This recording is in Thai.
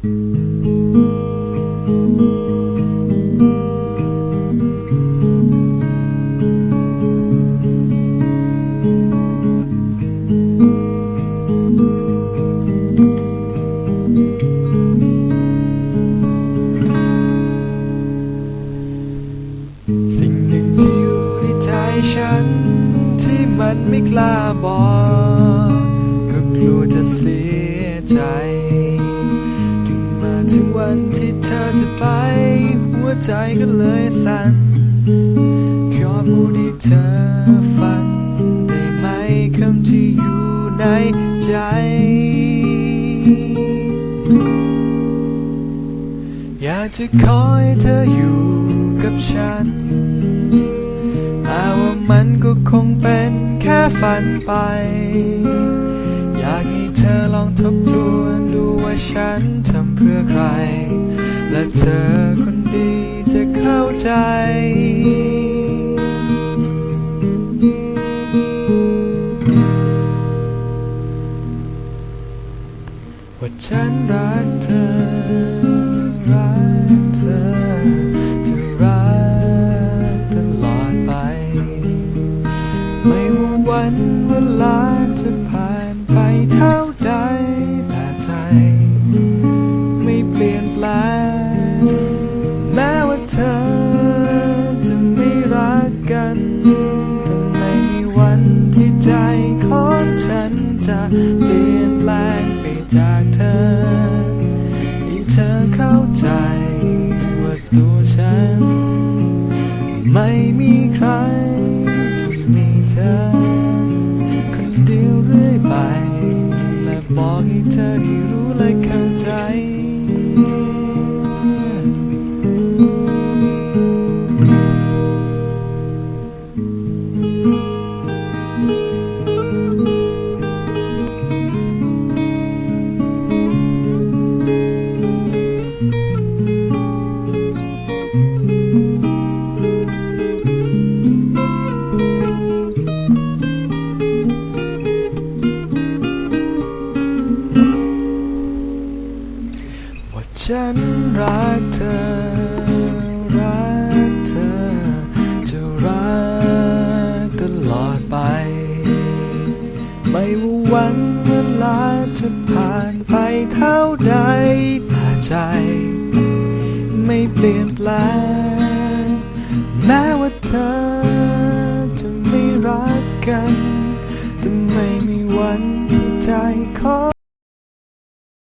สิ่งหนึ่งที่อยู่ในใจฉัน ที่มันไม่กล้าบอก ก็กลัวจะเสียใจ ถึงวันที่เธอจะไป หัวใจก็เลยสั่นขอพูดให้เธอฟังได้ไหมคำที่อยู่ในใจอยากจะขอให้เธออยู่กับฉันแต่ว่ามันก็คงเป็นแค่ฝันไป อยากให้เธอลองทบทวนดู ฉันทำเพื่อใคร และเธอคนดีจะเข้าใจว่าฉันรักเธอ จากเธอ ให้เธอเข้าใจว่าตัวฉัน ไม่มีใคร มีเธอ คนเดียวเรื่อยไป และบอกให้เธอได้รู้และเข้า ฉันรักเธอ รักเธอ จะรักตลอดไป ไม่ว่าวันเวลาจะผ่านไปเท่าใดแต่ใจ ไม่เปลี่ยนแปลง แม้ว่าเธอจะไม่รักกัน แต่ไม่มีวันที่ใจขอ